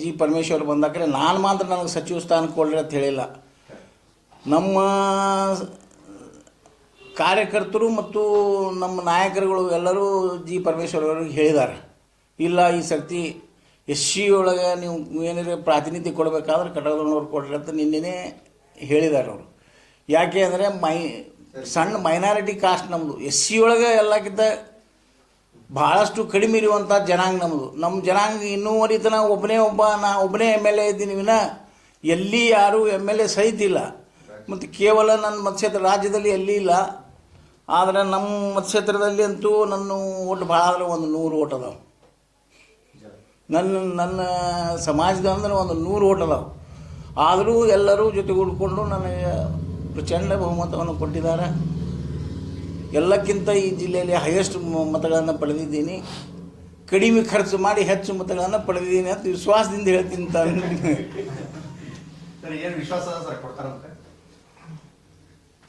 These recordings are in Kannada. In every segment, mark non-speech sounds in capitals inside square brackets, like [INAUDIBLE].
ಜಿ ಪರಮೇಶ್ವರ್ ಬಂದಾಕರೆ ನಾನು ಮಾತ್ರ ನನಗೆ ಸಚಿವ ಸ್ಥಾನ ಕೊಡ್ರಿ ಅಂತ ಹೇಳಿಲ್ಲ. ನಮ್ಮ ಕಾರ್ಯಕರ್ತರು ಮತ್ತು ನಮ್ಮ ನಾಯಕರುಗಳು ಎಲ್ಲರೂ ಜಿ ಪರಮೇಶ್ವರ್ ಅವರಿಗೆ ಹೇಳಿದ್ದಾರೆ. ಇಲ್ಲ, ಈ ಸರ್ತಿ ಎಸ್ ಸಿ ಒಳಗೆ ನೀವು ಏನಾರ ಪ್ರಾತಿನಿಧ್ಯ ಕೊಡಬೇಕಾದ್ರೆ ಕಟಕದವ್ರು ಕೊಡ್ರಿ ಅಂತ ನಿನ್ನೆನೇ ಹೇಳಿದ್ದಾರೆ ಅವರು. ಯಾಕೆ ಅಂದರೆ ಮೈ, ಸಣ್ಣ ಮೈನಾರಿಟಿ ಕಾಸ್ಟ್ ನಮ್ಮದು ಎಸ್ ಸಿ ಒಳಗೆ ಎಲ್ಲಕ್ಕಿಂತ ಭಾಳಷ್ಟು ಕಡಿಮೆ ಇರುವಂಥ ಜನಾಂಗ ನಮ್ಮದು ನಮ್ಮ ಜನಾಂಗ ಇನ್ನೂ ಅರಿತನ ಒಬ್ಬನೇ ಒಬ್ಬ, ನಾ ಒಬ್ಬನೇ ಎಂ ಎಲ್ ಎ ಇದ್ದೀನಿ ವಿನ, ಎಲ್ಲಿ ಯಾರೂ ಎಂ ಎಲ್ ಎ ಸಹಿತಿಲ್ಲ ಮತ್ತು ಕೇವಲ ನನ್ನ ಮತಕ್ಷೇತ್ರ ರಾಜ್ಯದಲ್ಲಿ ಎಲ್ಲಿ ಇಲ್ಲ. ಆದರೆ ನಮ್ಮ ಮತಕ್ಷೇತ್ರದಲ್ಲಿ ಅಂತೂ ನನ್ನ ಓಟ್ ಭಾಳ ಅಂದ್ರೆ ಒಂದು ನೂರು ಓಟ್ ಅದಾವೆ. ನನ್ನ ನನ್ನ ಸಮಾಜದ ಅಂದ್ರೆ ಒಂದು ನೂರು ಓಟ್ ಅದಾವೆ. ಆದರೂ ಎಲ್ಲರೂ ಜೊತೆಗೂಡ್ಕೊಂಡು ನನಗೆ ಪ್ರಚಂಡ ಬಹುಮತವನ್ನು ಕೊಟ್ಟಿದ್ದಾರೆ. ಎಲ್ಲಕ್ಕಿಂತ ಈ ಜಿಲ್ಲೆಯಲ್ಲಿ ಹೈಯೆಸ್ಟ್ ಮತಗಳನ್ನು ಪಡೆದಿದ್ದೀನಿ. ಕಡಿಮೆ ಖರ್ಚು ಮಾಡಿ ಹೆಚ್ಚು ಮತಗಳನ್ನು ಪಡೆದಿದ್ದೀನಿ ಅಂತ ವಿಶ್ವಾಸದಿಂದ ಹೇಳ್ತೀನಿ ತಾನು. ಸರ್ ಏನು ವಿಶ್ವಾಸ ಅದ ಸರ್ ಕೊಡ್ತಾರಂತೆ?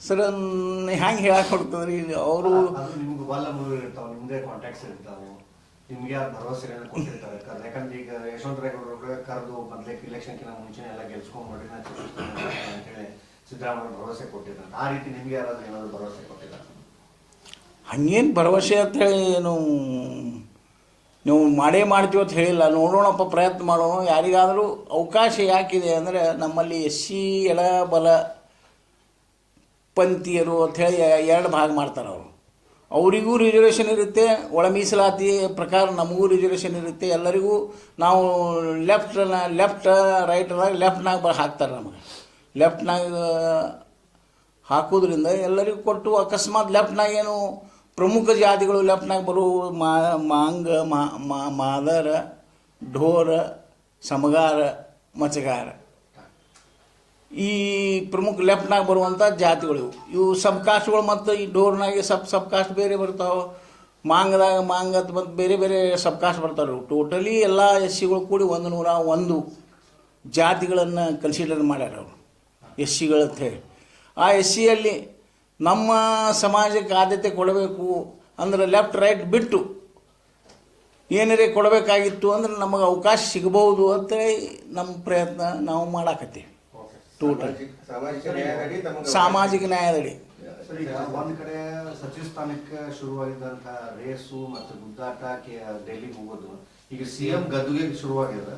ಸರ್ ಹ್ಯಾಂಗೆ ಹೇಳಕ್ಕೆ ಕೊಡ್ತದ್ರಿ ಅವರು ಅದು ನಿಮ್ಗೆ ಯಾರು ಭರವಸೆಗಳನ್ನ ಕೊಟ್ಟಿರ್ತಾರೆ? ಯಾಕಂದ್ರೆ ಈಗ ಯಶವಂತ ರಾಯಗೌಡರು ಕರೆದು ಮೊದ್ಲೇಕ್ ಇಲೆಕ್ಷನ್ಕಿಂತ ಮುಂಚೆ ಎಲ್ಲ ಅಂತೇಳಿ ಸಿದ್ದರಾಮಯ್ಯ ಭರವಸೆ ಕೊಟ್ಟಿದ್ದಾರೆ ಆ ರೀತಿ ನಿಮ್ಗೆ ಯಾರಾದ್ರೂ ಏನಾದ್ರು ಭರವಸೆ ಕೊಟ್ಟಿದ್ದಾರೆ? ಹಂಗೇನು ಭರವಸೆ ಅಂತ ಹೇಳಿ ಏನು ನೀವು ಮಾಡೇ ಮಾಡ್ತೀವಿ ಅಂತ ಹೇಳಿಲ್ಲ. ನೋಡೋಣಪ್ಪ ಪ್ರಯತ್ನ ಮಾಡೋಣ. ಯಾರಿಗಾದರೂ ಅವಕಾಶ ಯಾಕಿದೆ ಅಂದರೆ ನಮ್ಮಲ್ಲಿ ಎಸ್ ಸಿ ಎಡ ಬಲ ಪಂಥೀಯರು ಅಂಥೇಳಿ ಎರಡು ಭಾಗ ಮಾಡ್ತಾರೆ ಅವರು. ಅವರಿಗೂ ರಿಸರ್ವೇಷನ್ ಇರುತ್ತೆ, ಒಳ ಮೀಸಲಾತಿ ಪ್ರಕಾರ ನಮಗೂ ರಿಸರ್ವೇಷನ್ ಇರುತ್ತೆ. ಎಲ್ಲರಿಗೂ ನಾವು ಲೆಫ್ಟ್ ಲೆಫ್ಟ್ ರೈಟ್ನಾಗ ಲೆಫ್ಟ್ನಾಗ ಬ ಹಾಕ್ತಾರೆ ನಮಗೆ. ಲೆಫ್ಟ್ನಾಗ ಹಾಕೋದ್ರಿಂದ ಎಲ್ಲರಿಗೂ ಕೊಟ್ಟು ಅಕಸ್ಮಾತ್ ಲೆಫ್ಟ್ನಾಗ ಏನು ಪ್ರಮುಖ ಜಾತಿಗಳು ಲೆಫ್ಟ್ನಾಗ ಬರೋ ಮಾ, ಮಾಂಗ ಮಾದರ, ಢೋರ, ಸಮಗಾರ ಮಚಗಾರ ಈ ಪ್ರಮುಖ ಲೆಫ್ಟ್ನಾಗ ಬರುವಂಥ ಜಾತಿಗಳು ಇವು. ಇವು ಸಬ್ ಕಾಸ್ಟ್ಗಳು ಮತ್ತು ಈ ಡೋರ್ನಾಗೆ ಸಬ್ ಸಬ್ ಕಾಸ್ಟ್ ಬೇರೆ ಬರ್ತಾವೆ. ಮಾಂಗದಾಗ ಮಾಂಗತ್ ಮತ್ತು ಬೇರೆ ಬೇರೆ ಸಬ್ ಕಾಸ್ಟ್ ಬರ್ತಾರೆ ಟೋಟಲಿ ಎಲ್ಲ ಎಸ್ ಸಿಗಳು ಕೂಡಿ ಒಂದು ನೂರ ಒಂದು ಜಾತಿಗಳನ್ನು ಕನ್ಸಿಡರ್ ಮಾಡ್ಯಾರ ಅವರು. ಎಸ್ ಸಿಗಳಂತ ಹೇಳಿ. ಆ ಎಸ್ ಸಿಯಲ್ಲಿ ನಮ್ಮ ಸಮಾಜಕ್ಕೆ ಆದ್ಯತೆ ಕೊಡಬೇಕು ಅಂದರೆ ಲೆಫ್ಟ್ ರೈಟ್ ಬಿಟ್ಟು ಏನಾರೇ ಕೊಡಬೇಕಾಗಿತ್ತು ಅಂದ್ರೆ ನಮಗೆ ಅವಕಾಶ ಸಿಗಬಹುದು ಅಂತೇಳಿ ನಮ್ಮ ಪ್ರಯತ್ನ ನಾವು ಮಾಡಾಕತ್ತೀವಿ. ಟೋಟಲ್ ಸಾಮಾಜಿಕ ನ್ಯಾಯದಡಿ. ಒಂದ್ ಕಡೆ ಸಚಿವ ಸ್ಥಾನಕ್ಕೆ ಶುರುವಾಗಿದ್ದಂತಹ ರೇಸು ಮತ್ತು ಗುದ್ದಾಟ ಡೆಲ್ಲಿಗೆ ಹೋಗೋದು. ಈಗ ಸಿಎಂ ಗದ್ದುಗೆ ಶುರುವಾಗಿದೆ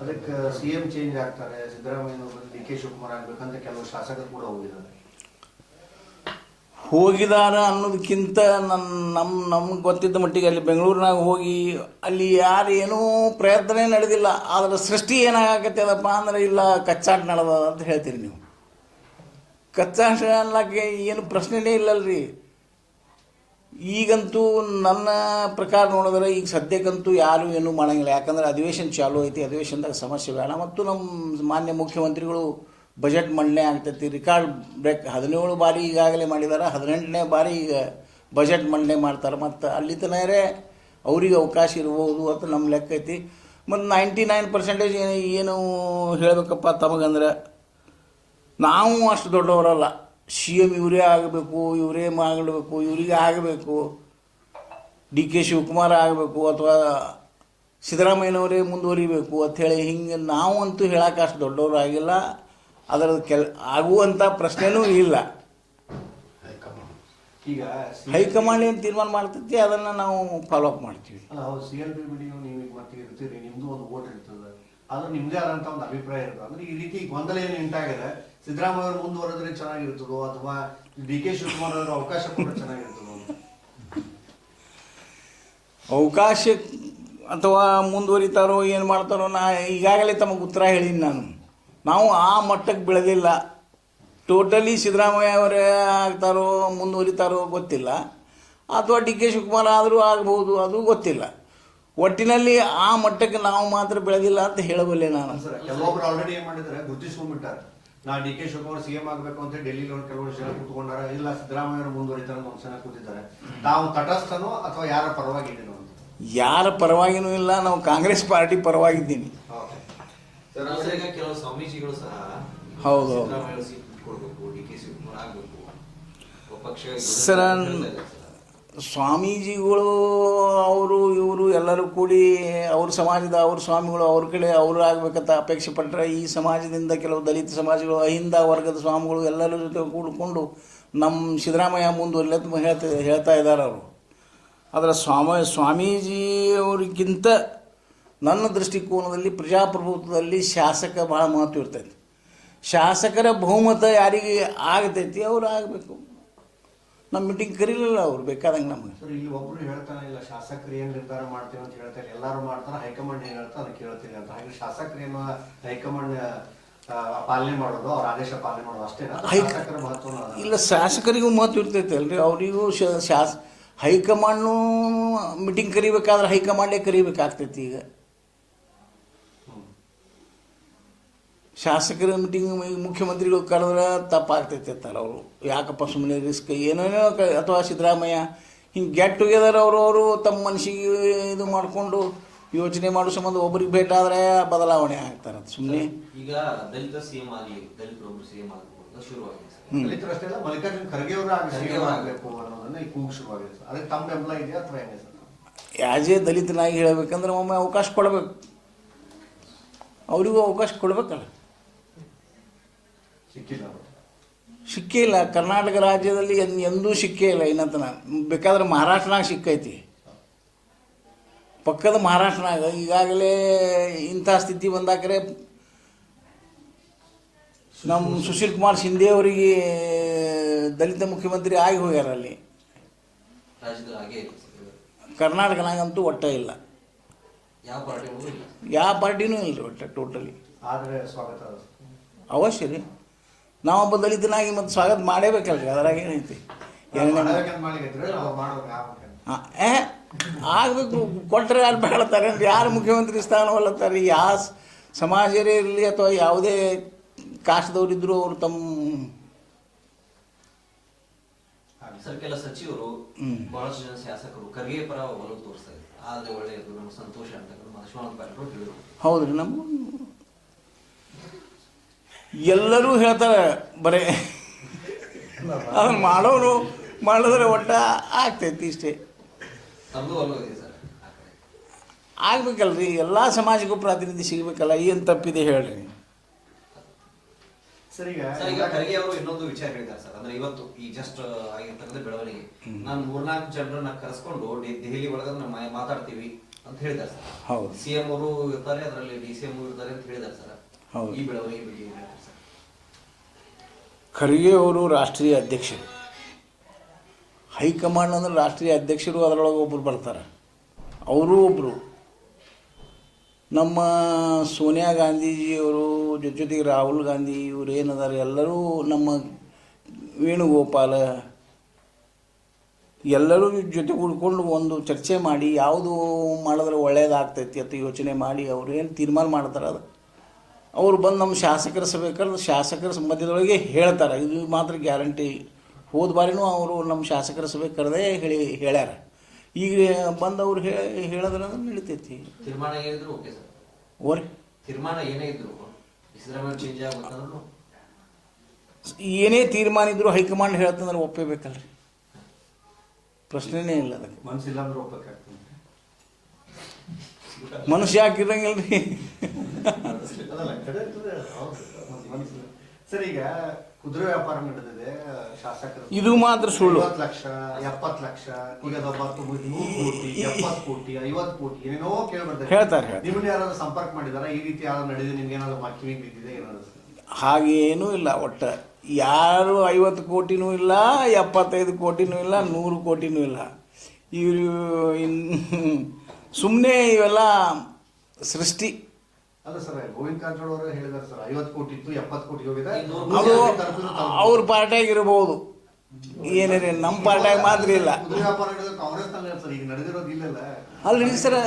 ಅದಕ್ಕೆ ಸಿಎಂ ಚೇಂಜ್ ಆಗ್ತಾರೆ. ಸಿದ್ದರಾಮಯ್ಯ ಡಿ ಕೆ ಶಿವಕುಮಾರ್ ಆಗ್ಬೇಕಂತ ಕೆಲವು ಶಾಸಕರು ಕೂಡ ಹೋಗಿದ್ದಾರೆ. ಹೋಗಿದಾರ ಅನ್ನೋದಕ್ಕಿಂತ ನನ್ನ ನಮ್ಮ ನಮ್ಗೆ ಗೊತ್ತಿದ್ದ ಮಟ್ಟಿಗೆ ಅಲ್ಲಿ ಬೆಂಗಳೂರಿನಾಗ ಹೋಗಿ ಅಲ್ಲಿ ಯಾರು ಏನೂ ಪ್ರಯತ್ನನೇ ನಡೆದಿಲ್ಲ. ಆದ್ರೆ ಸೃಷ್ಟಿ ಏನಾಗತ್ತೆ ಅದಪ್ಪ ಅಂದ್ರೆ ಇಲ್ಲ, ಕಚ್ಚಾಟ ನಡೆದ ಅಂತ ಹೇಳ್ತೀರಿ ನೀವು. ಕಚ್ಚಾಟ ಅನ್ನಕ್ಕೆ ಏನು ಪ್ರಶ್ನೆನೇ ಇಲ್ಲಲ್ರಿ. ಈಗಂತೂ ನನ್ನ ಪ್ರಕಾರ ನೋಡಿದ್ರೆ ಈಗ ಸದ್ಯಕ್ಕಂತೂ ಯಾರು ಏನೂ ಮಾಡಂಗಿಲ್ಲ. ಯಾಕಂದ್ರೆ ಅಧಿವೇಶನ ಚಾಲು ಐತಿ, ಅಧಿವೇಶನದಾಗ ಸಮಸ್ಯೆ ಬೇಡ. ಮತ್ತು ನಮ್ಮ ಮಾನ್ಯ ಮುಖ್ಯಮಂತ್ರಿಗಳು ಬಜೆಟ್ ಮಂಡನೆ ಆಗ್ತೈತಿ. ರಿಕಾರ್ಡ್ ಬ್ರೇಕ್ ಹದಿನೇಳು ಬಾರಿ ಈಗಾಗಲೇ ಮಾಡಿದ್ದಾರೆ ಹದಿನೆಂಟನೇ ಬಾರಿ ಈಗ ಬಜೆಟ್ ಮಂಡನೆ ಮಾಡ್ತಾರೆ. ಮತ್ತು ಅಲ್ಲಿ ತನಕ ಅವ್ರಿಗೆ ಅವಕಾಶ ಇರ್ಬೋದು ಅಂತ ನಮ್ಮ ಲೆಕ್ಕ ಐತಿ. ಮತ್ತು ನೈಂಟಿ ನೈನ್ ಪರ್ಸೆಂಟೇಜ್ ಏನು ಏನು ಹೇಳಬೇಕಪ್ಪ ತಮಗಂದ್ರೆ, ನಾವು ಅಷ್ಟು ದೊಡ್ಡವರಲ್ಲ. ಸಿ ಎಂ ಇವರೇ ಆಗಬೇಕು, ಇವರೇ ಮಾಡಬೇಕು, ಇವರಿಗೆ ಆಗಬೇಕು. ಡಿ ಕೆ ಶಿವಕುಮಾರ್ ಆಗಬೇಕು ಅಥವಾ ಸಿದ್ದರಾಮಯ್ಯನವರೇ ಮುಂದುವರಿಬೇಕು ಅಂಥೇಳಿ ಹಿಂಗೆ ನಾವು ಅಂತೂ ಹೇಳಕ್ಕೆ ಅಷ್ಟು ದೊಡ್ಡವರು ಆಗಿಲ್ಲ. ಅದರ ಕೆಲ ಆಗುವಂಥ ಪ್ರಶ್ನೆನೂ ಇಲ್ಲ. ಈಗ ಹೈಕಮಾಂಡ್ ಏನು ತೀರ್ಮಾನ ಮಾಡ್ತೈತಿ ಅದನ್ನು ನಾವು ಫಾಲೋ ಅಪ್ ಮಾಡ್ತೀವಿ. ಅಲ್ಲ ಹೌದು ಸಿ ಎಲ್ ಬಿ ಮೀಟಿಂಗ್ ನೀವು ಈಗ ಮತ್ತೆ ಇರ್ತೀರಿ ನಿಮ್ದು ಒಂದು ಓಟ್ ಇರ್ತದೆ. ಆದ್ರೆ ನಿಮ್ಮದೇ ಆದಂತ ಒಂದು ಅಭಿಪ್ರಾಯ ಇರ್ತದೆ ಅಂದ್ರೆ ಈ ರೀತಿ ಗೊಂದಲ ಏನು ಉಂಟಾಗಿದೆ ಸಿದ್ದರಾಮಯ್ಯ ಅವರು ಮುಂದುವರೆದ್ರೆ ಚೆನ್ನಾಗಿರ್ತದೋ ಅಥವಾ ಡಿ ಕೆ ಶಿವಕುಮಾರ್ ಅವರು ಅವಕಾಶ ಕೊಟ್ಟರೆ ಚೆನ್ನಾಗಿರ್ತದೋ. ಅವಕಾಶ ಅಥವಾ ಮುಂದುವರಿತಾರೋ ಏನು ಮಾಡ್ತಾರೋ ನಾ ಈಗಾಗಲೇ ತಮಗೆ ಉತ್ತರ ಹೇಳಿನಿ ನಾನು. ನಾವು ಆ ಮಟ್ಟಕ್ಕೆ ಬೆಳೆದಿಲ್ಲ. ಟೋಟಲಿ ಸಿದ್ದರಾಮಯ್ಯ ಅವರೇ ಆಗ್ತಾರೋ ಮುಂದುವರಿತಾರೋ ಗೊತ್ತಿಲ್ಲ. ಅಥವಾ ಡಿ ಕೆ ಶಿವಕುಮಾರ್ ಆದರೂ ಆಗ್ಬೋದು ಅದು ಗೊತ್ತಿಲ್ಲ. ಒಟ್ಟಿನಲ್ಲಿ ಆ ಮಟ್ಟಕ್ಕೆ ನಾವು ಮಾತ್ರ ಬೆಳೆದಿಲ್ಲ ಅಂತ ಹೇಳಬಲ್ಲೆ ನಾನು. ಕೆಲವೊಬ್ರು ಆಲ್ರೆಡಿ ಏನ್ ಮಾಡಿದ್ದಾರೆ? ಗುರುತಿಸ್ಕೊಂಡ್ಬಿಟ್ಟಾರೆ ನಾ ಡಿ ಕೆ ಶಿವಕುಮಾರ್ ಸಿಎಂ ಆಗ್ಬೇಕು ಅಂತ ಡೆಲ್ಲಿ ಒಂದು ಕೆಲವರು ಜನ ಕೂತ್ಕೊಂಡಾರ. ಇಲ್ಲ ಸಿದ್ದರಾಮಯ್ಯ ಮುಂದುವರಿತಾರೆ ಒಂದು ಜನ ಕೂತಿದ್ದಾರೆ. ತಾವು ತಟಸ್ಥನೋ ಅಥವಾ ಯಾರ ಪರವಾಗಿ ಯಾರ ಪರವಾಗಿನೂ ಇಲ್ಲ. ನಾವು ಕಾಂಗ್ರೆಸ್ ಪಾರ್ಟಿ ಪರವಾಗಿದ್ದೀನಿ ಓಕೆ ಸರ್ ಆದ್ರೆ ಈಗ ಕೆಲವು ಸ್ವಾಮೀಜಿಗಳು ಸಹ ಹೌದು. ಸರ್. ಸ್ವಾಮೀಜಿಗಳು ಅವರು ಇವರು ಎಲ್ಲರೂ ಕೂಡಿ ಅವ್ರ ಸಮಾಜದ ಅವ್ರ ಸ್ವಾಮಿಗಳು ಅವ್ರ ಕಡೆ ಅವರು ಆಗ್ಬೇಕಂತ ಅಪೇಕ್ಷೆ ಪಟ್ಟರೆ ಈ ಸಮಾಜದಿಂದ ಕೆಲವು ದಲಿತ ಸಮಾಜಗಳು ಅಹಿಂದ ವರ್ಗದ ಸ್ವಾಮಿಗಳು ಎಲ್ಲರ ಜೊತೆ ಕೂಡಿಕೊಂಡು ನಮ್ಮ ಸಿದ್ದರಾಮಯ್ಯ ಮುಂದೆ ಅಂತ ಹೇಳ್ತಾ ಹೇಳ್ತಾ ಇದ್ದಾರೆ ಅವರು ಆದರೆ ಸ್ವಾಮ ಸ್ವಾಮೀಜಿಯವರಿಗಿಂತ ನನ್ನ ದೃಷ್ಟಿಕೋನದಲ್ಲಿ ಪ್ರಜಾಪ್ರಭುತ್ವದಲ್ಲಿ ಶಾಸಕ ಭಾಳ ಮಹತ್ವ ಇರ್ತೈತಿ. ಶಾಸಕರ ಬಹುಮತ ಯಾರಿಗೆ ಆಗತೈತಿ ಅವ್ರು ಆಗಬೇಕು. ನಮ್ಮ ಮೀಟಿಂಗ್ ಕರೀಲಿಲ್ಲ ಅವ್ರು ಬೇಕಾದಂಗೆ ನಮಗೆ. ಇಲ್ಲಿ ಒಬ್ರು ಹೇಳ್ತಾನೆ ಇಲ್ಲ ಶಾಸಕರು ಏನು ನಿರ್ಧಾರ ಮಾಡ್ತೀವಿ ಅಂತ ಹೇಳ್ತಾರೆ. ಎಲ್ಲರೂ ಮಾಡ್ತಾರೆ ಹೈಕಮಾಂಡ್ ಏನು ಹೇಳ್ತಾರೆ ಅದಕ್ಕೆ ಕೇಳ್ತೀವಿ ಅಂತ. ಹಾಗೆ ಶಾಸಕರು ಏನು ಹೈಕಮಾಂಡ್ ಪಾಲನೆ ಮಾಡೋದು ಅವ್ರ ಆದೇಶ ಪಾಲನೆ ಮಾಡೋದು ಅಷ್ಟೇ ಶಾಸಕರ ಮಹತ್ವನೂ ಇಲ್ಲ ಶಾಸಕರಿಗೂ ಮಹತ್ವ ಇರ್ತೈತೆ ಅಲ್ರಿ. ಅವರಿಗೂ ಶಾಸ ಹೈಕಮಾಂಡ್ನು ಮೀಟಿಂಗ್ ಕರಿಬೇಕಾದ್ರೆ ಹೈಕಮಾಂಡೇ ಕರಿಬೇಕಾಗ್ತೈತಿ ಈಗ. ಶಾಸಕರ ಮೀಟಿಂಗ್ ಮುಖ್ಯಮಂತ್ರಿಗಳು ಕರೆದ್ರೆ ತಪ್ಪಾಗ್ತೈತೆ ಅಂತಾರೆ ಅವರು. ಯಾಕಪ್ಪ ಸುಮ್ಮನೆ ರಿಸ್ಕ್ ಏನೇನೋ ಕ ಅಥವಾ ಸಿದ್ದರಾಮಯ್ಯ ಹಿಂಗೆ ಗೆಟ್ ಟುಗೆದರ್ ಅವರು ಅವರು ತಮ್ಮ ಮನಸ್ಸಿಗೆ ಇದು ಮಾಡಿಕೊಂಡು ಯೋಚನೆ ಮಾಡೋ ಸಂಬಂಧ ಒಬ್ಬರಿಗೆ ಭೇಟ ಆದರೆ ಬದಲಾವಣೆ ಆಗ್ತಾರೆ ಸುಮ್ಮನೆ ಈಗ ದಲಿತ ಸಿಎಂ ಆಗಲಿ ದಲಿತರೊಬ್ರು ಸಿಎಂ ಆಗಬೇಕು ಶುರುವಾಗಿದೆ ದಲಿತರಷ್ಟೇ ಹ್ಮ್. ದಲಿತರು ಅಷ್ಟೇ ಅಲ್ಲ ಮಲ್ಲಿಕಾರ್ಜುನ್ ಖರ್ಗೆ ಅವರು ಆಗಬೇಕು ಅನ್ನೋದನ್ನ ಈ ಕೂಗು ಶುರುವಾಗಿದೆ ಅದಕ್ಕೆ ತಮ್ಮ ಬೆಂಬಲ ಇದೆಯಾ ಅಥವಾ ಏನೇ ಸರ್? ಯಾಜೇ ದಲಿತನಾಗಿ ಹೇಳಬೇಕಂದ್ರೆ ಒಮ್ಮೆ ಅವಕಾಶ ಕೊಡಬೇಕು. ಅವರಿಗೂ ಅವಕಾಶ ಕೊಡಬೇಕಲ್ಲ. ಸಿಕ್ಕಿಲ್ಲ ಸಿಕ್ಕೇ ಇಲ್ಲ ಕರ್ನಾಟಕ ರಾಜ್ಯದಲ್ಲಿ ಎನ್ ಎಂದೂ ಸಿಕ್ಕೇ ಇಲ್ಲ. ಇನ್ನತನ ಬೇಕಾದ್ರೆ ಮಹಾರಾಷ್ಟ್ರನಾಗ ಸಿಕ್ಕೈತಿ. ಪಕ್ಕದ ಮಹಾರಾಷ್ಟ್ರನಾಗ. ಈಗಾಗಲೇ ಇಂಥ ಸ್ಥಿತಿ ಬಂದಾಕರೆ ನಮ್ಮ ಸುಶೀಲ್ ಕುಮಾರ್ ಶಿಂದೆ ಅವರಿಗೆ ದಲಿತ ಮುಖ್ಯಮಂತ್ರಿ ಆಗಿ ಹೋಗ್ಯಾರ ಅಲ್ಲಿ. ಕರ್ನಾಟಕನಾಗಂತೂ ಒಟ್ಟ ಇಲ್ಲ. ಯಾವ ಪಾರ್ಟಿನೂ ಇಲ್ಲ. ರೀ ಒಟ್ಟ ಟೋಟಲಿ. ಆದ್ರೆ ಸ್ವಾಗತ ಅದ. ಅವಶ್ಯ ರೀ. ನಾವೊಬ್ಬ ದಲಿತನಾಗಿ ಮತ್ತು ಸ್ವಾಗತ ಮಾಡೇಬೇಕಲ್ರಿ ಅದ್ರಾಗ ಏನೈತಿ? ಹಾಂ ಏ ಆಗಬೇಕು ಕೊಟ್ಟರೆ ಯಾರು ಬೇಡತ್ತಾರೆ? ಅಂದ್ರೆ ಯಾರು ಮುಖ್ಯಮಂತ್ರಿ ಸ್ಥಾನವಲ್ಲತ್ತಾರೆ ಯಾವ ಸ- ಸಮಾಜರೇ ಇರಲಿ ಅಥವಾ ಯಾವುದೇ ಕಾಸ್ಟ್ದವರಿದ್ದರೂ ಅವರು ತಮ್ಮ ಸರ್ ಕೆಲ ಸಚಿವರು. ಬಹಳಷ್ಟು ಜನ ಶಾಸಕರು ಖರ್ಗೆ ಪರ ಒಲವು ತೋರಿಸ್ತಾ ಇದ್ದಾರೆ. ಆದ್ರೆ ಒಳ್ಳೆಯದು ನಮ್ಮ ಸಂತೋಷ ಅಂತ ಲಕ್ಷ್ಮಣ ಪಾಟೀಲ್ ಹೇಳಿದ್ರು. ಹೌದು ರೀ ನಮ್ಮ ಎಲ್ಲರೂ ಹೇಳ್ತಾರೆ ಬರೇ ಅದನ್ನು ಮಾಡೋರು ಮಾಡಿದ್ರೆ ಒಟ್ಟ ಆಗ್ತೈತಿ ಇಷ್ಟೇ. ಆಗ್ಬೇಕಲ್ರಿ ಎಲ್ಲ ಸಮಾಜಕ್ಕೂ ಪ್ರಾತಿನಿಧ್ಯ ಸಿಗಬೇಕಲ್ಲ ಏನು ತಪ್ಪಿದೆ ಹೇಳ್ರಿ. ಸರ್ ಈಗ ಸರ್ ಈಗ ಖರ್ಗೆ ಅವರು ಇನ್ನೊಂದು ವಿಚಾರ ಹೇಳಿದ್ದಾರೆ ಸರ್ ಅಂದ್ರೆ ಇವತ್ತು ಈ ಜಸ್ಟ್ ಆಗಿರ್ತಕ್ಕಂಥ ಬೆಳವಣಿಗೆ. ನಾನು ಮೂರ್ನಾಲ್ಕು ಜನರನ್ನ ಕರೆಸ್ಕೊಂಡು ದೆಹಲಿ ಒಳಗೆ ಮಾತಾಡ್ತೀವಿ ಅಂತ ಹೇಳಿದ್ದಾರೆ ಸರ್. ಹೌದು. ಸಿಎಂ ಅವರು ಇರ್ತಾರೆ ಅದರಲ್ಲಿ ಡಿ ಸಿ ಎಂ ಇರ್ತಾರೆ ಅಂತ ಹೇಳಿದ್ದಾರೆ ಸರ್. ಹೌದು. ಈ ಬೆಳವಣಿಗೆ ಬಗ್ಗೆ ಏನ್ ಹೇಳ್ತಾರೆ ಸರ್? ಖರ್ಗೆ ಅವರು ರಾಷ್ಟ್ರೀಯ ಅಧ್ಯಕ್ಷರು. ಹೈಕಮಾಂಡ್ ಅಂದ್ರೆ ರಾಷ್ಟ್ರೀಯ ಅಧ್ಯಕ್ಷರು ಅದರೊಳಗೆ ಒಬ್ಬರು ಬರ್ತಾರೆ. ಅವರೂ ಒಬ್ಬರು ನಮ್ಮ ಸೋನಿಯಾ ಗಾಂಧೀಜಿಯವರು ಜೊತೆ ಜೊತೆಗೆ ರಾಹುಲ್ ಗಾಂಧಿ ಇವರು ಏನದಾರೆ ಎಲ್ಲರೂ ನಮ್ಮ ವೇಣುಗೋಪಾಲ ಎಲ್ಲರೂ ಜೊತೆ ಉಳ್ಕೊಂಡು ಒಂದು ಚರ್ಚೆ ಮಾಡಿ ಯಾವುದು ಮಾಡಿದ್ರೆ ಒಳ್ಳೆಯದಾಗ್ತೈತಿ ಅಂತ ಯೋಚನೆ ಮಾಡಿ ಅವ್ರು ಏನು ತೀರ್ಮಾನ ಮಾಡ್ತಾರೆ ಅದು. ಅವ್ರು ಬಂದು ನಮ್ಮ ಶಾಸಕರ ಸಭೆ ಕರೆದು ಶಾಸಕರ ಮಧ್ಯದೊಳಗೆ ಹೇಳ್ತಾರೆ. ಇದು ಮಾತ್ರ ಗ್ಯಾರಂಟಿ. ಹೋದ ಬಾರಿನೂ ಅವರು ನಮ್ಮ ಶಾಸಕರ ಸಭೆ ಕರೆದೇ ಹೇಳಿ ಹೇಳ್ಯಾರ. ಈಗ ಬಂದು ಅವ್ರು ಹೇಳಿ ಹೇಳಿದ್ರೆ ಅಂದ್ರೆ ನಡಿತೈತಿ. ಓರಿ ಏನೇ ಇದ್ರು ಸಿದ್ದರಾಮಯ್ಯ ಚೇಂಜ್ ಆಗುತ್ತಂದ್ರೂ ಏನೇ ತೀರ್ಮಾನ ಇದ್ರೂ ಹೈಕಮಾಂಡ್ ಹೇಳ್ತಂದ್ರೆ ಒಪ್ಪೇಬೇಕಲ್ರಿ. ಪ್ರಶ್ನೆನೇ ಇಲ್ಲ ಅದಕ್ಕೆ. ಮನ್ಸಿಲ್ಲ ಅಂದ್ರೆ ಒಪ್ಪಬೇಕಾಗ್ತದೆ ಮನುಷ್ಯ ಹಾಕಿರಂಗಿಲ್ರಿ ರೀ. ಸರ್ ಈಗ ಕುದುರೆ ವ್ಯಾಪಾರ ನಡೆದಿದೆ ಶಾಸಕರು ಇದು ಮಾತ್ರ ಸುಳ್ಳು. ಲಕ್ಷ ಎಪ್ಪತ್ತು ಲಕ್ಷ ಈಗ ಕೋಟಿ ಎಪ್ಪತ್ತು ಕೋಟಿ ಐವತ್ತು ಕೋಟಿ ಏನೇನೋ ಕೇಳ್ಬರ್ತದೆ ಹೇಳ್ತಾರೆ. ನಿಮ್ಮನ್ನ ಯಾರಾದ್ರೂ ಸಂಪರ್ಕ ಮಾಡಿದಾರ ಈ ರೀತಿ ಯಾರು ನಡೆದಿದೆ ನಿಮ್ಗೆ ಏನಾದ್ರು ಕಿವಿಗೆ ಬಿದ್ದಿದೆ ಏನಾದ್ರು? ಹಾಗೇನೂ ಇಲ್ಲ ಒಟ್ಟು ಯಾರು ಐವತ್ತು ಕೋಟಿನೂ ಇಲ್ಲ ಎಪ್ಪತ್ತೈದು ಕೋಟಿನೂ ಇಲ್ಲ ನೂರು ಕೋಟಿನೂ ಇಲ್ಲ ಇವರು ಇನ್ ಸುಮ್ಮನೆ ಇವೆಲ್ಲ ಸೃಷ್ಟಿ. ಅಲ್ಲ ಸರ್ ಗೋವಿಂದ ಕಾರಜೋಳ ಅವರು ಹೇಳಿದಾರೆ ಸರ್ ಐವತ್ತು ಕೋಟಿ ಇತ್ತು ಎಪ್ಪತ್ತು ಕೋಟಿ ಹೋಗಿದೆ. ಅದು. ಅವ್ರ ಪಾರ್ಟ್ಯಾಗ ಇರ್ಬೋದು. ಏನಿದೆ ನಮ್ಮ ಪಾರ್ಟಿಯಾಗ ಮಾತ್ರ ಇಲ್ಲ. ಅಲ್ರಿ ಸರ್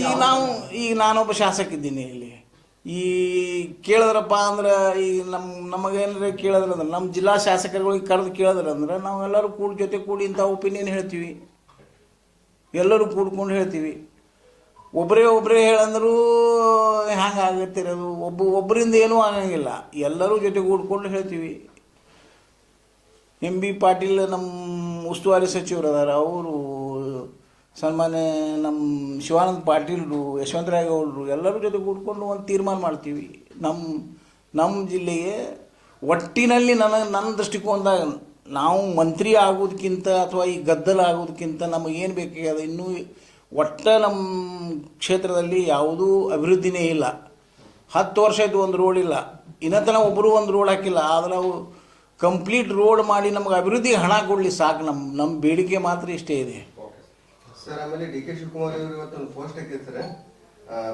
ಈಗ ನಾವು ಈಗ ನಾನೊಬ್ಬ ಶಾಸಕ ಇದ್ದೀನಿ ಇಲ್ಲಿ. ಈ ಕೇಳಿದ್ರಪ್ಪ ಅಂದ್ರೆ ಈ ನಮ್ಮ ನಮಗೇನಾರ ಕೇಳಿದ್ರಂದ್ರೆ ನಮ್ಮ ಜಿಲ್ಲಾ ಶಾಸಕರುಗಳಿಗೆ ಕರೆದು ಕೇಳಿದ್ರಂದ್ರೆ ನಾವೆಲ್ಲರೂ ಕೂಡ ಜೊತೆ ಕೂಡಿ ಇಂಥ ಒಪಿನಿಯನ್ ಹೇಳ್ತೀವಿ. ಎಲ್ಲರೂ ಕೂಡ್ಕೊಂಡು ಹೇಳ್ತೀವಿ. ಒಬ್ಬರೇ ಒಬ್ಬರೇ ಹೇಳಂದ್ರು ಹ್ಯಾಂಗೆ ಆಗತ್ತಿರೋದು? ಒಬ್ಬ ಒಬ್ಬರಿಂದ ಏನೂ ಆಗಂಗಿಲ್ಲ. ಎಲ್ಲರೂ ಜೊತೆ ಕೂಡ್ಕೊಂಡು ಹೇಳ್ತೀವಿ. ಎಂ ಬಿ ಪಾಟೀಲ್ ನಮ್ಮ ಉಸ್ತುವಾರಿ ಸಚಿವರು ಅದಾರ ಅವರು ಸನ್ಮಾನ್ಯ ನಮ್ಮ ಶಿವಾನಂದ ಪಾಟೀಲ್ರು ಯಶವಂತರಾಯಗೌಡರು ಎಲ್ಲರ ಜೊತೆ ಕೂಡ್ಕೊಂಡು ಒಂದು ತೀರ್ಮಾನ ಮಾಡ್ತೀವಿ. ನಮ್ಮ ನಮ್ಮ ಜಿಲ್ಲೆಗೆ ಒಟ್ಟಿನಲ್ಲಿ ನನ್ನ ನನ್ನ ದೃಷ್ಟಿಕೋನದಾಗ ನಾವು ಮಂತ್ರಿ ಆಗೋದಕ್ಕಿಂತ ಅಥವಾ ಈ ಗದ್ದಲ ಆಗೋದಕ್ಕಿಂತ ನಮಗೇನು ಬೇಕಾಗ್ಯದ? ಇನ್ನೂ ಒಟ್ಟ ನಮ್ಮ ಕ್ಷೇತ್ರದಲ್ಲಿ ಯಾವುದೂ ಅಭಿವೃದ್ಧಿನೇ ಇಲ್ಲ. ಹತ್ತು ವರ್ಷ ಆಯ್ತು ಒಂದು ರೋಡ್ ಇಲ್ಲ. ಇನ್ನತನ ಒಬ್ಬರು ಒಂದು ರೋಡ್ ಹಾಕಿಲ್ಲ. ಆದರೆ ನಾವು ಕಂಪ್ಲೀಟ್ ರೋಡ್ ಮಾಡಿ ನಮ್ಗೆ ಅಭಿವೃದ್ಧಿಗೆ ಹಣ ಕೊಡಲಿ ಸಾಕು. ನಮ್ಮ ನಮ್ಮ ಬೇಡಿಕೆ ಮಾತ್ರ ಇಷ್ಟೇ ಇದೆ. ಸರ್ ಆಮೇಲೆ ಡಿ ಕೆ ಶಿವಕುಮಾರ್ ಅವರು ಇವತ್ತೊಂದು ಪೋಸ್ಟ್ ಹಾಕಿರ್ತಾರೆ.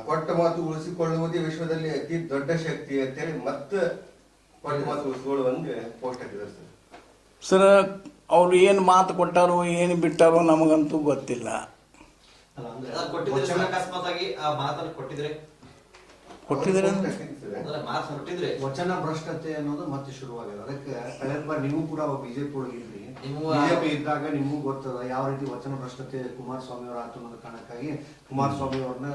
ಕೊಟ್ಟ ಮಾತು ಉಳಿಸಿಕೊಳ್ಳುವುದೇ ವಿಶ್ವದಲ್ಲಿ ಅತಿ ದೊಡ್ಡ ಶಕ್ತಿ ಅಂತೇಳಿ ಮತ್ತೆ ಕೊಟ್ಟ ಮಾತು ಉಳಿಸಿಕೊಳ್ಳುವಂಗೆ ಪೋಸ್ಟ್ ಹಾಕಿದ್ದಾರೆ ಸರ್ ಸರ್ ಅವ್ರು ಏನು ಮಾತು ಕೊಟ್ಟಾರೋ ಏನು ಬಿಟ್ಟಾರೋ ನಮಗಂತೂ ಗೊತ್ತಿಲ್ಲ. ಕೊಟ್ಟಿದ್ರೆ ವಚನ- ಭ್ರಷ್ಟತೆ ಅನ್ನೋದು ಮತ್ತೆ ಶುರುವಾಗಿದೆ. ಅದಕ್ಕೆ ಕಳೆದ ಬಾರಿ ನೀವು ಕೂಡ ಬಿಜೆಪಿ ಒಳಗಿದ್ರಿ ನೀವು ಬಿಜೆಪಿ ಇದ್ದಾಗ ನಿಮಗೂ ಗೊತ್ತದ ಯಾವ ರೀತಿ ವಚನ ಭ್ರಷ್ಟತೆ ಕುಮಾರಸ್ವಾಮಿ ಅವರ ಆತು ಅನ್ನೋದು ಕಾರಣಕ್ಕಾಗಿ ಕುಮಾರಸ್ವಾಮಿ ಅವ್ರನ್ನ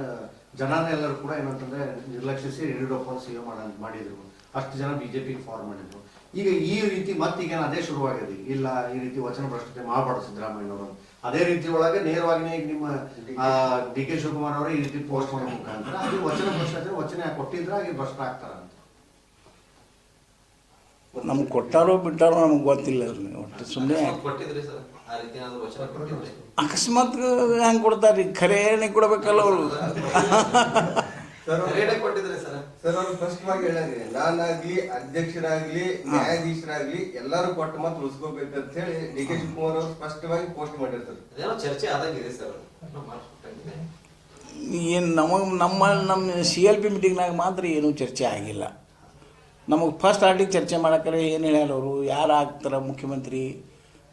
ಜನರೆಲ್ಲರೂ ಕೂಡ ಏನಂತಂದ್ರೆ ನಿರ್ಲಕ್ಷಿಸಿ ಯಡಿಯೂರಪ್ಪ ಸಿ ಎಂ ಮಾಡಿದ್ರು. ಅಷ್ಟು ಜನ ಬಿಜೆಪಿ ಫಾರ್ಮ್ ಮಾಡಿದ್ರು. ಈಗ ಈ ರೀತಿ ಮತ್ತೀಗ ಅದೇ ಶುರುವಾಗಿದೆ. ಇಲ್ಲ ಈ ರೀತಿ ವಚನ ಭ್ರಷ್ಟತೆ ಮಾಡಬಾರ್ದು ಸಿದ್ದರಾಮಯ್ಯನವರು ಅದೇ ರೀತಿ ಒಳಗೆ ನೇರವಾಗಿ ಈಗ ನಿಮ್ಮ ಡಿ ಕೆ ಶಿವಕುಮಾರ್ ಅವರೇ ಈ ರೀತಿ ಪೋಸ್ಟ್ ಮಾಡೋ ಮುಖಾಂತರ ಅದು ವಚನ ಭ್ರಷ್ಟಾಚಾರ ವಚನ ಕೊಟ್ಟಿದ್ರೆ ಹಾಗೆ ಭ್ರಷ್ಟ ಆಗ್ತಾರ ಅಂತ ನಮ್ಗೆ ಕೊಟ್ಟಾರೋ ಬಿಟ್ಟಾರೋ ನಮ್ಗೆ ಗೊತ್ತಿಲ್ಲ ಒಟ್ಟು ಸುಮ್ಮನೆ ಅಕಸ್ಮಾತ್ ಹೆಂಗ್ ಕೊಡ್ತಾರೆ? ರೀ ಖರೇನೆ ಕೊಡ್ಬೇಕಲ್ಲ ಅವರು. [LAUGHS] ಸರ್ ಕೊಟ್ಟಿದ್ರೆ ಸರ್. ಸರ್ ಅವರು ಸ್ಪಷ್ಟವಾಗಿ ಹೇಳಿದ್ರಿ ನಾನಾಗ್ಲಿ ಅಧ್ಯಕ್ಷರಾಗ್ಲಿ ನ್ಯಾಯಾಧೀಶರಾಗ್ಲಿ ಎಲ್ಲರೂ ಕೊಟ್ಟ ಉಳಿಸ್ಕೋಬೇಕು ಅಂತ ಹೇಳಿ ಡಿ ಕೆ ಶಿವಕುಮಾರ್ ಅವರು ಸ್ಪಷ್ಟವಾಗಿ ಪೋಸ್ಟ್ ಮಾಡಿರ್ತಾರೆ. ಅದೇನೋ ಚರ್ಚೆ ಆದಂಗಿದೆ ಸರ್ ಏನು ನಮಗೆ ನಮ್ಮ ನಮ್ಮ ಸಿ ಎಲ್ ಪಿ ಮೀಟಿಂಗ್ನಾಗ ಮಾತ್ರ ಏನೂ ಚರ್ಚೆ ಆಗಿಲ್ಲ. ನಮಗೆ ಫಸ್ಟ್ ಆರ್ಟಿಗೆ ಚರ್ಚೆ ಮಾಡಕ್ಕೆ ಏನು ಹೇಳ್ಯಾರ ಅವರು? ಯಾರು ಆಗ್ತಾರೆ ಮುಖ್ಯಮಂತ್ರಿ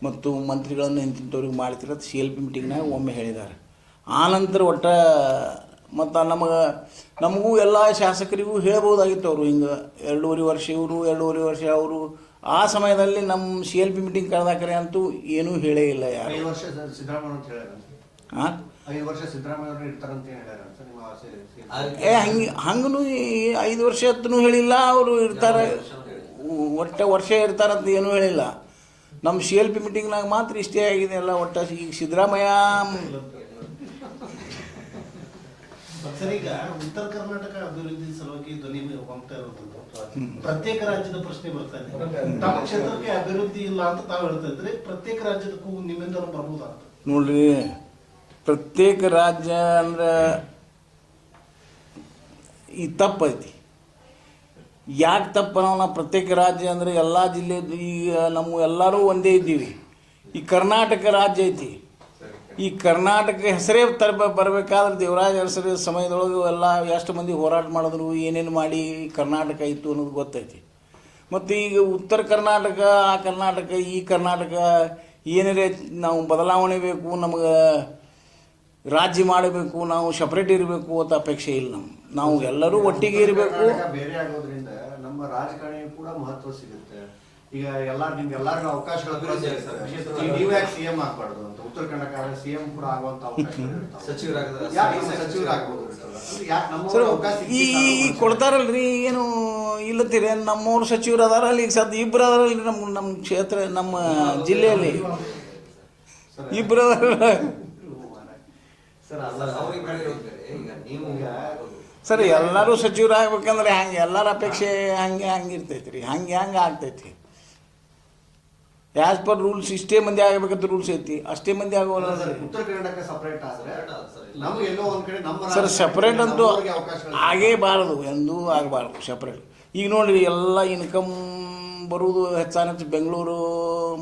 ಮತ್ತು ಮಂತ್ರಿಗಳನ್ನು ಇಂತಿಂಥವ್ರಿಗೆ ಮಾಡ್ತಿರೋದು ಸಿ ಎಲ್ ಪಿ ಮೀಟಿಂಗ್ನಾಗ ಒಮ್ಮೆ ಹೇಳಿದ್ದಾರೆ ಆನಂತರ ಒಟ್ಟ ಮತ್ತು ನಮಗೆ ನಮಗೂ ಎಲ್ಲ ಶಾಸಕರಿಗೂ ಹೇಳ್ಬೋದಾಗಿತ್ತು ಅವರು. ಹಿಂಗೆ ಎರಡೂವರೆ ವರ್ಷ ಇವರು ಎರಡೂವರೆ ವರ್ಷ ಅವರು. ಆ ಸಮಯದಲ್ಲಿ ನಮ್ಮ ಸಿ ಎಲ್ ಪಿ ಮೀಟಿಂಗ್ ಕರೆದಾಕರೆ ಅಂತೂ ಏನೂ ಹೇಳೇ ಇಲ್ಲ ಯಾರು. ಹಾಂ ಏ ಹಂಗೆ ಹಂಗೂ ಐದು ವರ್ಷ ಹತ್ತೂ ಹೇಳಿಲ್ಲ ಅವರು ಇರ್ತಾರೆ. ಒಟ್ಟು ವರ್ಷ ಇರ್ತಾರಂತ ಏನೂ ಹೇಳಿಲ್ಲ. ನಮ್ಮ ಸಿ ಎಲ್ ಪಿ ಮೀಟಿಂಗ್ನಾಗ ಮಾತ್ರ ಇಷ್ಟೇ ಆಗಿದೆ ಎಲ್ಲ ಒಟ್ಟು. ಈಗ ಸಿದ್ದರಾಮಯ್ಯ ಸರ್ ಈಗ ಉತ್ತರ ಕರ್ನಾಟಕ ಅಭಿವೃದ್ಧಿ ಸಲುವಾಗಿ ಧ್ವನಿ ಹೋಗ್ತಾ ಇರೋದು ಪ್ರತ್ಯೇಕ ರಾಜ್ಯದ ಪ್ರಶ್ನೆ ಬರ್ತಾ ಇದೆ. ತಮ್ಮ ಕ್ಷೇತ್ರಕ್ಕೆ ಅಭಿವೃದ್ಧಿ ಇಲ್ಲ ಅಂತ ತಾವು ಹೇಳ್ತಾ ಇದ್ರೆ ಪ್ರತ್ಯೇಕ ರಾಜ್ಯದಕ್ಕೂ ನಿಮ್ಮಿಂದ ಬರ್ಬೋದಾ ನೋಡ್ರಿ ಪ್ರತ್ಯೇಕ ರಾಜ್ಯ ಅಂದ್ರೆ ಈ ತಪ್ಪೈತಿ. ಯಾಕೆ ತಪ್ಪು ನಾವು ಪ್ರತ್ಯೇಕ ರಾಜ್ಯ ಅಂದರೆ ಎಲ್ಲ ಜಿಲ್ಲೆ ಈಗ ನಮ್ಮ ಎಲ್ಲರೂ ಒಂದೇ ಇದ್ದೀವಿ. ಈ ಕರ್ನಾಟಕ ರಾಜ್ಯ ಐತಿ. ಈ ಕರ್ನಾಟಕ ಹೆಸರೇ ತರ ಬರಬೇಕಾದ್ರೆ ದೇವರಾಜ ಅರಸರ ಸಮಯದೊಳಗೆ ಎಲ್ಲ ಎಷ್ಟು ಮಂದಿ ಹೋರಾಟ ಮಾಡಿದ್ರು, ಏನೇನು ಮಾಡಿ ಕರ್ನಾಟಕ ಇತ್ತು ಅನ್ನೋದು ಗೊತ್ತೈತಿ. ಮತ್ತು ಈಗ ಉತ್ತರ ಕರ್ನಾಟಕ, ಆ ಕರ್ನಾಟಕ, ಈ ಕರ್ನಾಟಕ ಏನೇ ನಾವು ಬದಲಾವಣೆ ಬೇಕು, ನಮಗೆ ರಾಜ್ಯ ಮಾಡಬೇಕು, ನಾವು ಸಪ್ರೇಟ್ ಇರಬೇಕು ಅಂತ ಅಪೇಕ್ಷೆ ಇಲ್ಲ ನಮ್ಮ ನಾವು ಎಲ್ಲರೂ ಒಟ್ಟಿಗೆ ಇರಬೇಕು. ಬೇರೆ ಆಗೋದ್ರಿಂದ ನಮ್ಮ ರಾಜಕಾರಣಿ ಕೂಡ ಮಹತ್ವ ಸಿಗುತ್ತೆ. ಈಗ ಎಲ್ಲಾರು ನಿಮ್ಗೆ ಎಲ್ಲರಿಗೂ ಅವಕಾಶಗಳು ನೀವೇ ಸಿಎಂ ಆಗ್ಬಾರ್ದು ಅಂತ. ಉತ್ತರ ಕನ್ನಡ ಸಿಎಂ ಕೂಡ ಆಗುವಂತ ಅವಕಾಶ ಈ ಈ ಕೊಡ್ತಾರಲ್ರಿ ಏನು ಇಲ್ಲತ್ತೀರಿ ನಮ್ಮವ್ರು ಸಚಿವರು ಅದಾರ ಅಲ್ಲಿ ಈಗ ಸದ್ ಇಬ್ಬರು ಅದಾರಲ್ರಿ ನಮ್ಮ ನಮ್ಮ ಕ್ಷೇತ್ರ ನಮ್ಮ ಜಿಲ್ಲೆಯಲ್ಲಿ. ಇಬ್ರು ಇಬ್ಬರು ಅದಾರ ಸರ್ ಅಲ್ಲ ಸರ್. ಆಗ್ಬೇಕಂದ್ರೆ ಎಲ್ಲರೂ ಹಂಗೆ ಎಲ್ಲರ ಅಪೇಕ್ಷೆ ಹಂಗೆ ಹಂಗೆ ಇರ್ತೈತ್ರಿ ರೀ ಹಂಗೆ ಹಂಗೆ ಆಗ್ತೈತಿ ಆ್ಯಸ್ ಪರ್ ರೂಲ್ಸ್ ಇಷ್ಟೇ ಮಂದಿ ಆಗಬೇಕಂತ ರೂಲ್ಸ್ ಐತಿ. ಅಷ್ಟೇ ಮಂದಿ ಆಗೋಲ್ಲ ಸರ್, ಉತ್ತರ ಕರ್ನಾಟಕ ಸಪರೇಟ್ ಅಂತೂ ಆಗೇಬಾರದು ಅವಕಾಶಗಳು ಆಗೇ ಬಾರದು ಎಂದೂ ಆಗಬಾರ್ದು ಸಪ್ರೇಟ್ ಈಗ ನೋಡಿರಿ ಎಲ್ಲ ಇನ್ಕಮ್ ಬರುವುದು ಹೆಚ್ಚಾನೆಚ್ಚು ಬೆಂಗಳೂರು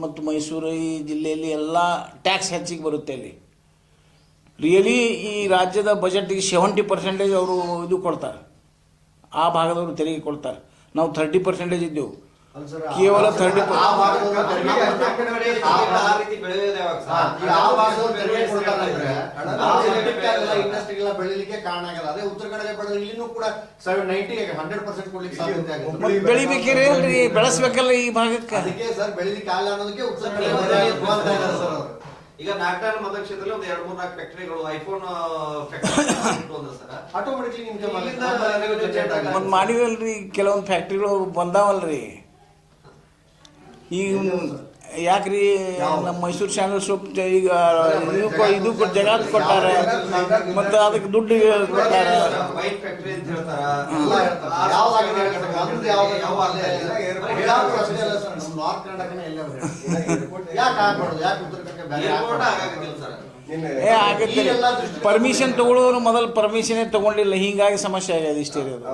ಮತ್ತು ಮೈಸೂರು ಈ ಜಿಲ್ಲೆಯಲ್ಲಿ ಎಲ್ಲ ಟ್ಯಾಕ್ಸ್ ಹೆಚ್ಚಿಗೆ ಬರುತ್ತೆ ಅಲ್ಲಿ. ರಿಯಲಿ ಈ ರಾಜ್ಯದ ಬಜೆಟ್ಗೆ ಸೆವೆಂಟಿ ಪರ್ಸೆಂಟೇಜ್ ಅವರು ಇದು ಕೊಡ್ತಾರೆ. ಆ ಭಾಗದವರು ತೆರಿಗೆ ಕೊಡ್ತಾರೆ. ನಾವು ಥರ್ಟಿ ಪರ್ಸೆಂಟೇಜ್ ಇದ್ದೆವು. ಕೇವಲ ಆ- 30% ಆ ಭಾಗದವ್ರು ತೆರಿಗೆ ನಮ್ಮ ಕಡೆ ಆ- ಆ ರೀತಿ ಬೆಳೆಯೋದು ಯಾವಾಗ ಸರ್? ಈಗ ಆ ಭಾಗದವ್ರು ತೆರಿಗೆ ಅಂದ್ರೆ ಹಣ ನಾವು ನಾವು ಎಲೆಕ್ಟ್ರಿಕಲ್ ಇಂಡಸ್ಟ್ರಿಗೆಲ್ಲ ಬೆಳಿಲಿಕ್ಕೆ ಕಾರಣ ಆಗಲ್ಲ. ಅದೇ ಉತ್ತರ ಇಲ್ಲಿನೂ ಕೂಡ ನೈಂಟಿ ಹಂಡ್ರೆಡ್ ಪರ್ಸೆಂಟ್ ಕೊಡ್ಲಿಕ್ಕೆ ಸಾಧ್ಯತೆ ಆಗುತ್ತೆ. ಮತ್ತು ಬೆಳಿಬೇಕೇ. ಅಲ್ರಿ ಬೆಳೆಸ್ಬೇಕಲ್ಲ ಈ ಭಾಗಕ್ಕೆ. ಅದಕ್ಕೆ ಸರ್ ಬೆಳಿಲಿಕ್ಕೆ ಆಗಲ್ಲ ಅನ್ನೋದಕ್ಕೆ ಉತ್ತರ ಸರ್, ಅವರು. ಈಗ ನಾಗಠಾಣ ಮತಕ್ಷೇತ್ರದಲ್ಲಿ ಒಂದು ಎರಡು ಮೂರು ನಾಲ್ಕು ಫ್ಯಾಕ್ಟರಿಗಳು ಐಫೋನ್ ಫ್ಯಾಕ್ಟರಿ ಆಟೋಮೆಟಿಕ್ಲಿ ನಿಮ್ಗೆ. ಮಾಡಿವಲ್ರಿ ಕೆಲವೊಂದು ಫ್ಯಾಕ್ಟ್ರಿಗಳು ಬಂದಾವಲ್ರಿ. ಈಗ ಯಾಕ್ರಿ ನಮ್ಮ ಮೈಸೂರು ಚಾನಲ್ ಸೊಪ್ ಈಗ ಇದು ಕೊ- ಇದು ಕೊಟ್ಟಾರೆ ಮತ್ತು ಅದಕ್ಕೆ ದುಡ್ಡು ಕೊಟ್ಟಾರೆ ವೈಟ್ ಫ್ಯಾಕ್ಟರಿ ಅಂತ ಹೇಳ್ತಾರ ಎಲ್ಲ ಹೇಳ್ತಾರೆ. ಯಾವ್ದಾಗಿದೆ ಹೇಳ್ತಾರೆ. ನಮ್ದು ಯಾವ್ದು ಯಾವ ಅಲ್ಲೇ ಇಲ್ಲ. ಹೇಳೋದು ಅಷ್ಟೇ ಅಲ್ಲ ಸರ್, ನಮ್ಮ ನಾರ್ತ್ ಕರ್ನಾಟಕನೇ ಎಲ್ಲ ಹೇಳ್ತಾರೆ. ಯಾಕೆ ಆಗ್ಬಾರ್ದು ಯಾಕೆ ಉತ್ತರ ಕನ್ನಡ ಬೇರೆ ಏರ್ಪೋರ್ಟ್ ಆಗ್ಬಾರ್ದು? ಸರ್ ನಿನ್ನೆ ಏ ಆಗುತ್ತೆ ಪರ್ಮಿಷನ್ ತಗೊಳ್ಳೋರು ಮೊದಲು ಪರ್ಮಿಷನೇ ತಗೊಂಡಿಲ್ಲ ಹಿಂಗಾಗಿ ಸಮಸ್ಯೆ ಆಗ್ಯದ ಇಷ್ಟೇ ಇರೋದು.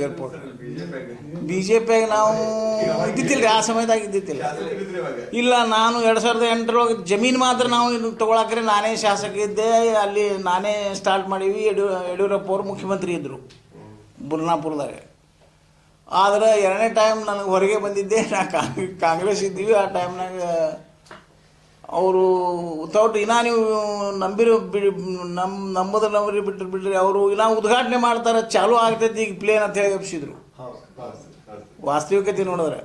ಏರ್ಪೋರ್ಟ್ ಬಿ ಜೆ ಪಿಯಾಗ ನಾವು ಇದ್ದಿತ್ತಿಲ್ಲ ಆ ಸಮಯದಾಗ ಇದ್ದಿತ್ತಿಲ್ಲ ಇಲ್ಲ ನಾನು ಎರಡು ಸಾವಿರದ ಎಂಟರೊಳಗೆ ಜಮೀನು ಮಾತ್ರ ನಾವು ಇದು ತಗೊಳಕ್ರೆ ನಾನೇ ಶಾಸಕ ಇದ್ದೆ ಅಲ್ಲಿ ನಾನೇ ಸ್ಟಾರ್ಟ್ ಮಾಡೀವಿ ಯಡಿಯೂ ಯಡಿಯೂರಪ್ಪ ಅವರು ಮುಖ್ಯಮಂತ್ರಿ ಇದ್ದರು ಬುರ್ನಾಪುರದಾಗ. ಆದ್ರೆ ಎರಡನೇ ಟೈಮ್ ನನಗೆ ಹೊರಗೆ ಬಂದಿದ್ದೆ ನಾ ಕಾಂಗ್- ಕಾಂಗ್ರೆಸ್ ಇದ್ದೀವಿ ಆ ಟೈಮ್ನಾಗ ಅವರು ವಿತೌಟ್ ಇನ್ನ ನೀವು ನಂಬಿರೋ ಬಿಡಿ ನಮ್ಮ ನಂಬೋದ್ರ ನಂಬರಿ ಬಿಟ್ಟರೆ ಬಿಡ್ರಿ ಅವರು ಇನ್ನ ಉದ್ಘಾಟನೆ ಮಾಡ್ತಾರೆ ಚಾಲು ಆಗ್ತೈತಿ ಈಗ ಪ್ಲೇನ್ ಅಂತ ಹೇಳಿ ಎಬ್ಸಿದ್ರು. ವಾಸ್ತವಿಕತೆ ನೋಡಿದ್ರೆ.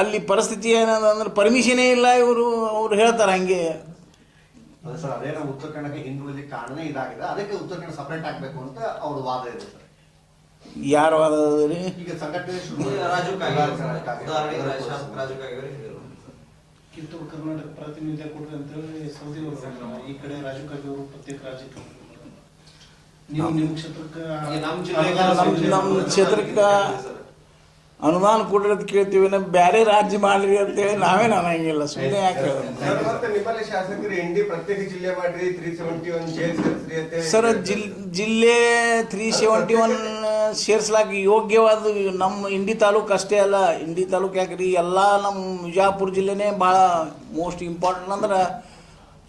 ಅಲ್ಲಿ ಪರಿಸ್ಥಿತಿ ಏನಂದ್ರೆ ಅಂದ್ರೆ ಪರ್ಮಿಷನೇ ಇಲ್ಲ ಇವರು ಅವ್ರು ಹೇಳ್ತಾರೆ ಹಂಗೆ. ಅದೇ ಸರ್ ಅದೇ ನಾವು ಉತ್ತರ ಕನ್ನಡಕ್ಕೆ ಹಿಂದುಳಿದ ಕಾರಣನೇ ಇದಾಗಿದೆ. ಅದಕ್ಕೆ ಉತ್ತರ ಕನ್ನಡ ಸಪರೇಟ್ ಆಗ್ಬೇಕು ಅಂತ ಅವ್ರ ವಾದ ಇದೆ ಸರ್. ಯಾರು ರೀ? ಈಗ ಸಂಘಟನೆ ರಾಜು. ರಾಜು ಶಾಸಕ ರಾಜು ಕಾಗೆ ಅವರು ಹೇಳಿದರು ಕಿತ್ತೂರು ಕರ್ನಾಟಕ ಪ್ರಾತಿನಿಧ್ಯ ಕೊಡ್ರಿ ಅಂತೇಳಿ ಸೌದಿ ಅವರು ಈ ಕಡೆ ರಾಜೀವ್ ಕಾಗೆ ಅವರು ಪ್ರತ್ಯೇಕ ರಾಜ್ಯಕ್ಕೆ ನೀವು ನಿಮ್ಮ ಕ್ಷೇತ್ರಕ್ಕೆ ನಮ್ಮ ಕ್ಷೇತ್ರಕ್ಕೆ ಅನುದಾನ ಕೊಡ್ರಿ ಅಂತ ಕೇಳ್ತೀವಿ ಬೇರೆ ರಾಜ್ಯ ಮಾಡ್ರಿ ಅಂತ ಹೇಳಿ ನಾವೇನು ಅನ್ನಂಗಿಲ್ಲ ಸುಮ್ಮನೆ ಯಾಕೆ ಹೇಳೋದು? ಸರ್ ಮತ್ತೆ ನಿಮ್ಮಲ್ಲಿ ಶಾಸಕರು ಇಂಡಿ ಪ್ರತ್ಯೇಕ ಜಿಲ್ಲೆ ತ್ರೀ ಸೆವೆಂಟಿ ಒನ್ ಸೇರ್ಸ್ಲಾಕ ಯೋಗ್ಯವಾದ ನಮ್ಮ ಇಂಡಿ ತಾಲೂಕು ಅಷ್ಟೇ ಅಲ್ಲ, ಇಂಡಿ ತಾಲೂಕು ಯಾಕ್ರಿ ಎಲ್ಲ ನಮ್ಮ ವಿಜಾಪುರ ಜಿಲ್ಲೆನೇ ಭಾಳ ಮೋಸ್ಟ್ ಇಂಪಾರ್ಟೆಂಟ್ ಅಂದ್ರೆ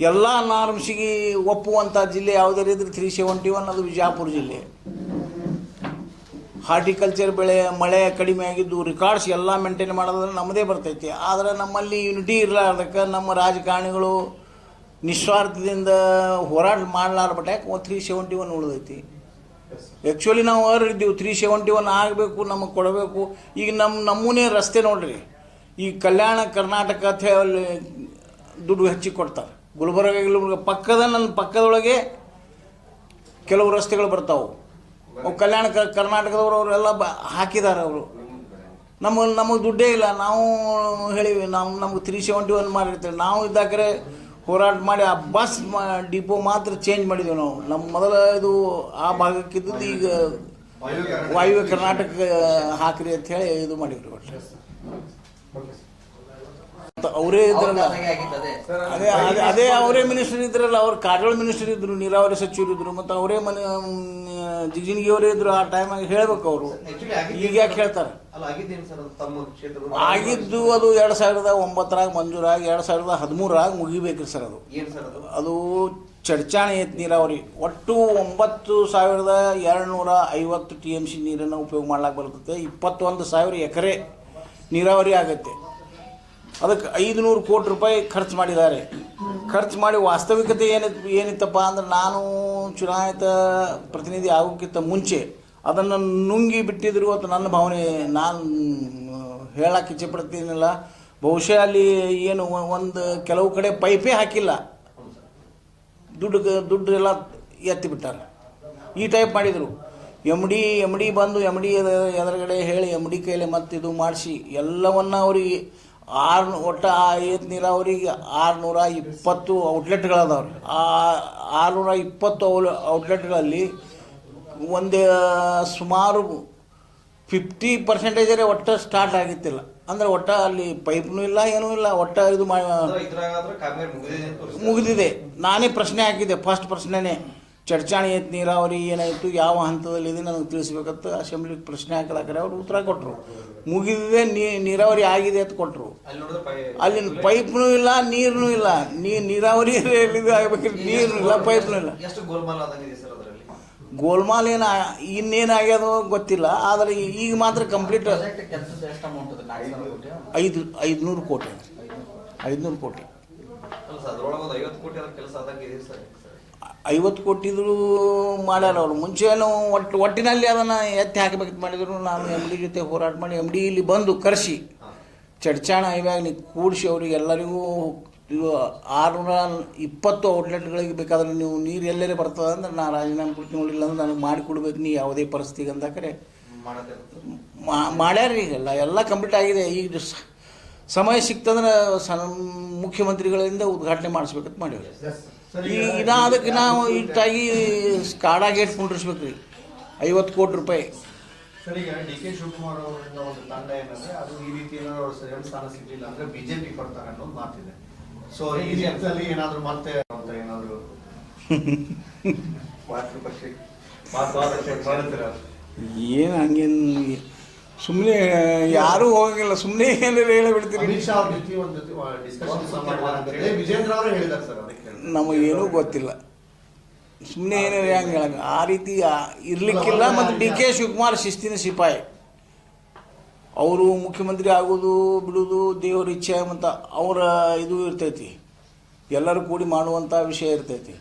ಎಲ್ಲ ನಾರ್ಮ್ಸಿಗೆ ಒಪ್ಪುವಂಥ ಜಿಲ್ಲೆ ಯಾವುದೇ ಇದ್ರೆ ತ್ರೀ ಸೆವೆಂಟಿ ಒನ್ ಅದು ವಿಜಾಪುರ ಜಿಲ್ಲೆ. ಹಾರ್ಟಿಕಲ್ಚರ್ ಬೆಳೆ, ಮಳೆ ಕಡಿಮೆ ಆಗಿದ್ದು ರೆಕಾರ್ಡ್ಸ್ ಎಲ್ಲ ಮೇಂಟೈನ್ ಮಾಡೋದ್ರೆ ನಮ್ಮದೇ ಬರ್ತೈತಿ. ಆದರೆ ನಮ್ಮಲ್ಲಿ ಯುನಿಟಿ ಇರಲಾರ್ದಕ್ಕೆ ನಮ್ಮ ರಾಜಕಾರಣಿಗಳು ನಿಸ್ವಾರ್ಥದಿಂದ ಹೋರಾಟ ಮಾಡಲಾರ್ಬಟ್ಟ ತ್ರೀ ಸೆವೆಂಟಿ ಒನ್ ಉಳಿದೈತಿ. ಆ್ಯಕ್ಚುಲಿ ನಾವು ಇದ್ದೀವಿ. ತ್ರೀ ಸೆವೆಂಟಿ ಒನ್ ಆಗಬೇಕು, ನಮಗೆ ಕೊಡಬೇಕು. ಈಗ ನಮ್ಮ ನಮ್ಮೂನೇ ರಸ್ತೆ ನೋಡ್ರಿ. ಈ ಕಲ್ಯಾಣ ಕರ್ನಾಟಕ ಅಂತ ಅಲ್ಲಿ ದುಡ್ಡು ಹೆಚ್ಚಿ ಕೊಡ್ತಾರೆ. ಗುಲ್ಬರ್ಗ ಗುಲ್ಬರ್ಗ ಪಕ್ಕದ ನನ್ನ ಪಕ್ಕದೊಳಗೆ ಕೆಲವು ರಸ್ತೆಗಳು ಬರ್ತಾವೆ. ಅವು ಕಲ್ಯಾಣ ಕರ್ನಾಟಕದವರು ಅವರೆಲ್ಲ ಬ, ಹಾಕಿದ್ದಾರೆ ಅವರು. ನಮ್ಮ, ನಮಗೆ ದುಡ್ಡೇ ಇಲ್ಲ. ನಾವು ಹೇಳಿವಿ ನಾವು ನಮ್ಗೆ ತ್ರೀ ಸೆವೆಂಟಿ ಒನ್ ಮಾಡಿರ್ತೀವಿ ನಾವು ಇದ್ದಾಕರೆ ಹೋರಾಟ ಮಾಡಿ ಆ ಬಸ್ ಡಿಪೋ ಮಾತ್ರ ಚೇಂಜ್ ಮಾಡಿದ್ವಿ ನಾವು. ನಮ್ಮ ಮೊದಲ ಇದು ಆ ಭಾಗಕ್ಕಿದ್ದದ್ದು ಈಗ ವಾಯುವ್ಯ ಕರ್ನಾಟಕ ಹಾಕ್ರಿ ಅಂತ ಹೇಳಿ ಇದು ಮಾಡಿದ್ರು ಅವರೇ ಇದ್ರಲ್ಲ. ಅದೇ ಅದೇ. ಅದೇ ಅವರೇ ಮಿನಿಸ್ಟರ್ ಇದ್ರಲ್ಲ ಅವ್ರು ಕಾರವಾರ ಮಿನಿಸ್ಟರ್ ಇದ್ರು ನೀರಾವರಿ ಸಚಿವರು ಇದ್ರು ಮತ್ತು ಅವರೇ ಮನೆ ಅವರೇ ಇದ್ರು ಆ ಟೈಮಾಗ ಹೇಳ್ಬೇಕು ಅವರು. ಈಗ ಯಾಕೆ ಹೇಳ್ತಾರೆ? ಅಲ್ಲ ಆಗಿದ್ದೇನು ಸರ್ ಅದು ತಮ್ಮ ಕ್ಷೇತ್ರ ಆಗಿದ್ದು ಅದು ಎರಡು ಸಾವಿರದ ಒಂಬತ್ತರಾಗ ಮಂಜೂರಾಗಿ ಎರಡು ಸಾವಿರದ ಹದಿಮೂರಾಗ ಮುಗಿಬೇಕ್ರಿ ಸರ್ ಅದು. ಏನ್ ಸರ್ ಅದು? ಅದು ಚಡ್ಚಾಣಿ ಐತಿ ನೀರಾವರಿ. ಒಟ್ಟು ಒಂಬತ್ತು ಸಾವಿರದ ಎರಡುನೂರ ಐವತ್ತು ಟಿ ಎಂ ಸಿ ನೀರನ್ನು ಉಪಯೋಗ ಮಾಡ್ಲಾಕ ಬರ್ತದೆ ಇಪ್ಪತ್ತೊಂದು ಸಾವಿರ ಎಕರೆ ನೀರಾವರಿ ಆಗುತ್ತೆ ಅದಕ್ಕೆ ಐದುನೂರು ಕೋಟಿ ರೂಪಾಯಿ ಖರ್ಚು ಮಾಡಿದ್ದಾರೆ. ಖರ್ಚು ಮಾಡಿ ವಾಸ್ತವಿಕತೆ ಏನಿತ್ತು ಏನಿತ್ತಪ್ಪ ಅಂದ್ರೆ ನಾನು ಚುನಾಯಿತ ಪ್ರತಿನಿಧಿ ಆಗೋಕ್ಕಿಂತ ಮುಂಚೆ ಅದನ್ನು ನುಂಗಿ ಬಿಟ್ಟಿದ್ರು ಅಂತ ನನ್ನ ಭಾವನೆ. ನಾನು ಹೇಳಕ್ಕೆ ಇಚ್ಛೆಪಡ್ತೀನಿಲ್ಲ. ಬಹುಶಃ ಅಲ್ಲಿ ಏನು ಒಂದು ಕೆಲವು ಕಡೆ ಪೈಪೇ ಹಾಕಿಲ್ಲ. ದುಡ್ಡು ದುಡ್ಡು ಎಲ್ಲ ಎತ್ತಿ ಬಿಟ್ಟಾರೆ. ಈ ಟೈಪ್ ಮಾಡಿದರು. ಎಂ ಡಿ ಎಂ ಡಿ ಬಂದು ಎಂ ಡಿ ಎದುರುಗಡೆ ಹೇಳಿ ಎಂ ಡಿ ಕೈಲಿ ಇದು ಮಾಡಿಸಿ ಎಲ್ಲವನ್ನ ಅವರಿಗೆ ಆರು ಒಟ್ಟು ಐದು ನೀರಾವರಿಗೆ ಆರುನೂರ ಇಪ್ಪತ್ತು ಔಟ್ಲೆಟ್ಗಳದಾವ್ರಿ. ಆ ಆರುನೂರ ಇಪ್ಪತ್ತು ಔಟ್ಲೆಟ್ಗಳಲ್ಲಿ ಒಂದು ಸುಮಾರು ಫಿಫ್ಟಿ ಪರ್ಸೆಂಟೇಜರೇ ಒಟ್ಟು ಸ್ಟಾರ್ಟ್ ಆಗಿತ್ತಿಲ್ಲ. ಅಂದರೆ ಒಟ್ಟು ಅಲ್ಲಿ ಪೈಪ್ನೂ ಇಲ್ಲ ಏನೂ ಇಲ್ಲ ಒಟ್ಟು ಇದು ಮಾಡಿ ಮುಗಿದಿದೆ. ನಾನೇ ಪ್ರಶ್ನೆ ಹಾಕಿದ್ದೆ ಫಸ್ಟ್ ಪ್ರಶ್ನೆನೇ. ಚಡ್ಚಾಣಿ ಐತ್ ನೀರಾವರಿ ಏನಾಯಿತು ಯಾವ ಹಂತದಲ್ಲಿದೆ ನನಗೆ ತಿಳಿಸ್ಬೇಕಂತ ಅಸೆಂಬ್ಲಿಗೆ ಪ್ರಶ್ನೆ ಹಾಕಿದಾಕರೆ ಅವರು ಉತ್ತರ ಕೊಟ್ಟರು ಮುಗಿದಿದೆ ನೀರಾವರಿ ಆಗಿದೆ ಅಂತ ಕೊಟ್ಟರು ಅಲ್ಲಿನ ಪೈಪ್ನು ಇಲ್ಲ ನೀರು ಇಲ್ಲ. ನೀ ನೀರಾವರಿ ಆಗ್ಬೇಕ್ರಿ ನೀರು ಇಲ್ಲ ಪೈಪ್ನು ಇಲ್ಲ. ಗೋಲ್ಮಾಲ್ ಸರ್ ಏನು ಇನ್ನೇನಾಗ್ಯದೋ ಗೊತ್ತಿಲ್ಲ ಆದರೆ ಈಗ ಮಾತ್ರ ಕಂಪ್ಲೀಟ್ ಕೆಲಸದ ಎಷ್ಟು ಕೋಟಿ ಇದೆ? ಸಾವಿರ ಕೋಟಿ ಐದು ಐದುನೂರು ಕೋಟಿ. ಐದುನೂರು ಕೋಟಿ ಅಲ್ಲ ಸರ್ ಅದ್ರೊಳಗೆ ಒಂದು ಐವತ್ತು ಕೋಟಿ ಅದ್ರ ಕೆಲಸ ಆದಂಗಿದೆ ಸರ್ ಕೊಟ್ಟಿದ್ರು ಮಾಡ್ಯಾರ ಅವರು ಮುಂಚೆನೂ ಒಟ್ಟು ಒಟ್ಟಿನಲ್ಲಿ ಅದನ್ನು ಎತ್ತಿ ಹಾಕಬೇಕಂತ ಮಾಡಿದ್ರು. ನಾನು ಎಂ ಡಿ ಜೊತೆ ಹೋರಾಟ ಮಾಡಿ ಎಂ ಡಿ ಇಲ್ಲಿ ಬಂದು ಕರೆಸಿ ಚಡ್ಚಾಣ ಇವಾಗ ನೀವು ಕೂಡಿಸಿ ಅವ್ರಿಗೆ ಎಲ್ಲರಿಗೂ ಆರುನೂರ ಇಪ್ಪತ್ತು ಔಟ್ಲೆಟ್ಗಳಿಗೆ ಬೇಕಾದ್ರೆ ನೀವು ನೀರು ಎಲ್ಲರೇ ಬರ್ತದೆ ಅಂದ್ರೆ ನಾನು ರಾಜೀನಾಮೆ ಕೊಡ್ತೀನಿ ನೋಡಿಲ್ಲ ಅಂದ್ರೆ ನನಗೆ ಮಾಡಿ ಕೊಡ್ಬೇಕು. ನೀ ಯಾವುದೇ ಪರಿಸ್ಥಿತಿಗೆ ಅಂತ ಕರೆ. ಮಾಡ್ಯಾರ ಈಗೆಲ್ಲ ಎಲ್ಲ ಕಂಪ್ಲೀಟ್ ಆಗಿದೆ. ಈಗ ಸಮಯ ಸಿಕ್ತಂದ್ರೆ ಸಣ್ಣ ಮುಖ್ಯಮಂತ್ರಿಗಳಿಂದ ಉದ್ಘಾಟನೆ ಮಾಡಿಸ್ಬೇಕಂತ ಮಾಡೀವಿ ಈ ಇನ್ನ ಅದಕ್ಕೆ ನಾವು ಇಟ್ಟಾಗಿ ಕಾಡಾಗಿ ಗೇಟ್ ಕುಂಡ್ರಿಸ್ಬೇಕು ರೀ. ಐವತ್ತು ಕೋಟಿ ರೂಪಾಯಿ. ಸರ್ ಈಗ ಡಿ ಕೆ ಶಿವಕುಮಾರ್ ಅವರಿಂದ ಒಂದು ತಂಡ ಏನಂದ್ರೆ ಅದು ಈ ರೀತಿ ಏನಾದ್ರು ಅವ್ರು ಸರಿಯಾದ ಸ್ಥಾನ ಸಿಗ್ಲಿಲ್ಲ ಅಂದ್ರೆ ಬಿಜೆಪಿ ಕೊಡ್ತಾರೆ ಅನ್ನೋದು ಮಾತಿದೆ. ಸೊ ಈ ನಿಟ್ಟಿನಲ್ಲಿ ಏನಾದ್ರು ಮತ್ತೆ ಅಂತ ಏನಾದ್ರು [LAUGHS] ಮಾತೃ ಪಕ್ಷಕ್ಕೆ ಮಾಡ್ತೀರಾ ಏನು ಹಂಗೇನು ಸುಮ್ಮನೆ ಯಾರೂ ಹೋಗಂಗಿಲ್ಲ. ಸುಮ್ಮನೆ ಏನಾರು ಹೇಳಿಬಿಡ್ತೀರಿ ಅಮಿತ್ ಶಾ ಅವ್ರ ಜೊತೆ ಒಂದು ಡಿಸ್ಕಷನ್ ಹೇಳಿ ವಿಜೇಂದ್ರ ಅವರು ಹೇಳಿದ್ದಾರೆ ಸರ್ ಅದಕ್ಕೆ ನಮಗೇನೂ ಗೊತ್ತಿಲ್ಲ. ಸುಮ್ಮನೆ ಏನು ಹೆಂಗೆ ಹೇಳಂಗ ಆ ರೀತಿ ಇರಲಿಕ್ಕಿಲ್ಲ ಮತ್ತು ಡಿ ಕೆ ಶಿವಕುಮಾರ್ ಶಿಸ್ತಿನ ಸಿಪಾಯಿ. ಅವರು ಮುಖ್ಯಮಂತ್ರಿ ಆಗೋದು, ಬಿಡೋದು ದೇವರ ಇಚ್ಛೆ ಮತ್ತು ಅವರ ಇದು ಇರ್ತೈತಿ. ಎಲ್ಲರೂ ಕೂಡಿ ಮಾಡುವಂಥ ವಿಷಯ ಇರ್ತೈತಿ.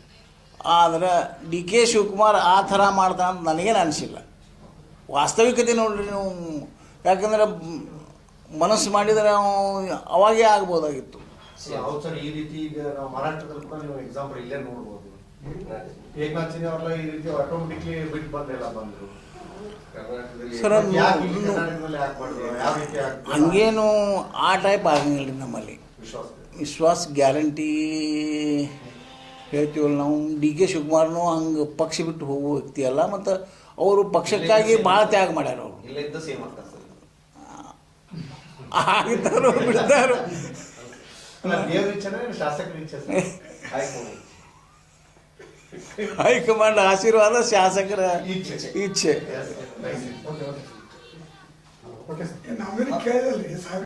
ಆದರೆ ಡಿ ಕೆ ಶಿವಕುಮಾರ್ ಆ ಥರ ಮಾಡ್ತಾನೆ ಅಂತ ನನಗೇನು ಅನಿಸಿಲ್ಲ. ವಾಸ್ತವಿಕತೆ ನೋಡ್ರಿ ನೀವು. ಯಾಕಂದ್ರೆ ಮನಸ್ಸು ಮಾಡಿದರೆ ಅವ ಅವಾಗೇ ಆಗ್ಬೋದಾಗಿತ್ತು. ಹೌದು ಸರ್ ಈ ರೀತಿ ಈಗ ನಾವು ಮಹಾರಾಷ್ಟ್ರದಲ್ಲಿ ಕೂಡ ನೀವು ಎಕ್ಸಾಂಪಲ್ ಇಲ್ಲೇ ನೋಡ್ಬೋದು. ಏಕನಾಥ್ ಸಿಂಗ್ ಅವರೆಲ್ಲ ಈ ರೀತಿ ಆಟೋಮೆಟಿಕ್ಲಿ ಬಿಟ್ಟು ಬಂದೆಲ್ಲ ಬಂದ್ರು. ಸರ್? ಹಂಗೇನು ಆ ಟೈಪ್ ಆಗಂಗಿಲ್ಲ ರೀ ನಮ್ಮಲ್ಲಿ. ವಿಶ್ವಾಸ ವಿಶ್ವಾಸ ಗ್ಯಾರಂಟಿ ಹೇಳ್ತೀವಲ್ಲ ನಾವು. ಡಿ ಕೆ ಶಿವಕುಮಾರ್ನು ಹಂಗೆ ಪಕ್ಷ ಬಿಟ್ಟು ಹೋಗುವ ವ್ಯಕ್ತಿ ಅಲ್ಲ ಮತ್ತು ಅವರು ಪಕ್ಷಕ್ಕಾಗಿ ಭಾಳ ತ್ಯಾಗ ಮಾಡ್ಯಾರ ಅವರು. ಆಗ್ತಾರೋ ಬಿಡ್ತಾರೋ. [LAUGHS] ಹೈಕಮಾಂಡ್ ಆಶೀರ್ವಾದ ಶಾಸಕರ ಇಚ್ಛೆ.